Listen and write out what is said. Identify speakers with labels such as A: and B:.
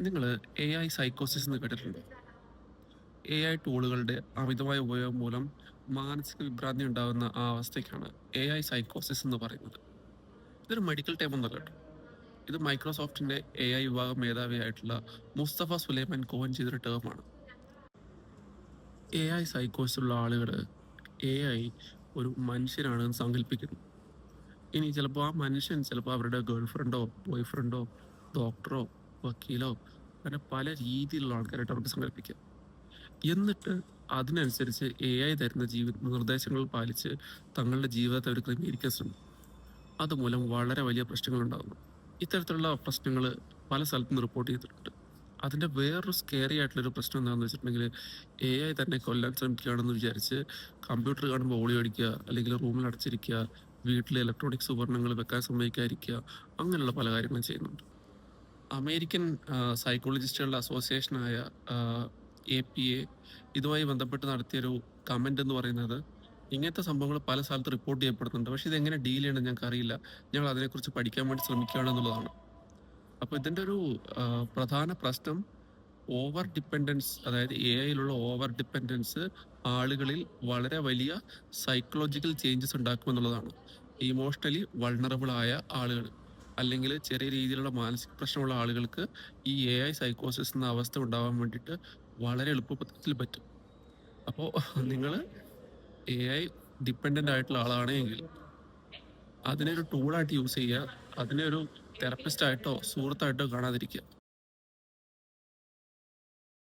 A: നിങ്ങൾ A I സൈക്കോസിസ് എന്ന് കേട്ടിട്ടുണ്ടോ? എ ഐ ടൂളുകളുടെ അമിതമായ ഉപയോഗം മൂലം മാനസിക വിഭ്രാന്തി ഉണ്ടാകുന്ന ആ അവസ്ഥയ്ക്കാണ് എ ഐ സൈക്കോസിസ് എന്ന് പറയുന്നത്. ഇതൊരു മെഡിക്കൽ ടൈം ഒന്നും കേട്ടോ. ഇത് മൈക്രോസോഫ്റ്റിന്റെ എ ഐ വിഭാഗം മേധാവിയായിട്ടുള്ള മുസ്തഫ സുലൈമാൻ കോവൻ ചെയ്തൊരു ടേമാണ് എ ഐ ഉള്ള ആളുകൾ എ ഐ ഒരു മനുഷ്യനാണെന്ന് സങ്കല്പിക്കുന്നു. ഇനി ചിലപ്പോൾ ആ മനുഷ്യൻ ചിലപ്പോൾ അവരുടെ ഗേൾ ഫ്രണ്ടോ ബോയ് ഫ്രണ്ടോ ഡോക്ടറോ വക്കീലോ അങ്ങനെ പല രീതിയിലുള്ള ആൾക്കാരായിട്ട് അവർക്ക് സംഘടിപ്പിക്കാം. എന്നിട്ട് അതിനനുസരിച്ച് എ ഐ തരുന്ന ജീവിത നിർദ്ദേശങ്ങൾ പാലിച്ച് തങ്ങളുടെ ജീവിതത്തെ അവർ ക്രമീകരിക്കാൻ ശ്രമിക്കും. അതുമൂലം വളരെ വലിയ പ്രശ്നങ്ങൾ ഉണ്ടാകുന്നു ഇത്തരത്തിലുള്ള പ്രശ്നങ്ങൾ പല സ്ഥലത്തും റിപ്പോർട്ട് ചെയ്തിട്ടുണ്ട്. അതിന്റെ വേറൊരു സ്കേറി ആയിട്ടുള്ളൊരു പ്രശ്നം എന്താണെന്ന് വെച്ചിട്ടുണ്ടെങ്കിൽ എ ഐ തന്നെ കൊല്ലാൻ ശ്രമിക്കുകയാണെന്ന് വിചാരിച്ച് കമ്പ്യൂട്ടർ കാണുമ്പോൾ ഓടി അടിക്കുക അല്ലെങ്കിൽ റൂമിൽ അടച്ചിരിക്കുക വീട്ടിലെ ഇലക്ട്രോണിക്സ് ഉപകരണങ്ങൾ വെക്കാൻ സമ്മതിക്കാതിരിക്കുക അങ്ങനെയുള്ള പല കാര്യങ്ങളും ചെയ്യുന്നുണ്ട്. അമേരിക്കൻ സൈക്കോളജിസ്റ്റുകളുടെ അസോസിയേഷനായ എ പി എ ഇതുമായി ബന്ധപ്പെട്ട് നടത്തിയൊരു കമന്റ് എന്ന് പറയുന്നത് ഇങ്ങനത്തെ സംഭവങ്ങൾ പല സ്ഥലത്ത് റിപ്പോർട്ട് ചെയ്യപ്പെടുന്നുണ്ട്. പക്ഷേ ഇതെങ്ങനെ ഡീൽ ചെയ്യണം ഞങ്ങൾക്ക് അറിയില്ല ഞങ്ങൾ അതിനെക്കുറിച്ച് പഠിക്കാൻ വേണ്ടി ശ്രമിക്കുകയാണ് എന്നുള്ളതാണ്. അപ്പോൾ ഇതിന്റെ ഒരു പ്രധാന പ്രശ്നം ഓവർ ഡിപ്പെൻഡൻസ് അതായത് എ ഐയിലുള്ള ഓവർ ഡിപ്പെൻഡൻസ് ആളുകളിൽ വളരെ വലിയ സൈക്കോളജിക്കൽ ചേഞ്ചസ് ഉണ്ടാക്കുമെന്നുള്ളതാണ്. ഇമോഷണലി വൾണറബിൾ ആയ ആളുകൾ. അല്ലെങ്കിൽ ചെറിയ രീതിയിലുള്ള മാനസിക പ്രശ്നമുള്ള ആളുകൾക്ക് ഈ എ ഐ സൈക്കോസിസ് എന്ന അവസ്ഥ ഉണ്ടാവാൻ വേണ്ടിയിട്ട് വളരെ എളുപ്പത്തിൽ പറ്റും. അപ്പോൾ നിങ്ങൾ എ ഐ ഡിപ്പെൻഡന്റ് ആയിട്ടുള്ള ആളാണെങ്കിൽ അതിനെ ഒരു ടൂളായിട്ട് യൂസ് ചെയ്യുക അതിനെ ഒരു തെറപ്പിസ്റ്റ് ആയിട്ടോ സുഹൃത്തായിട്ടോ കാണാതിരിക്കുക.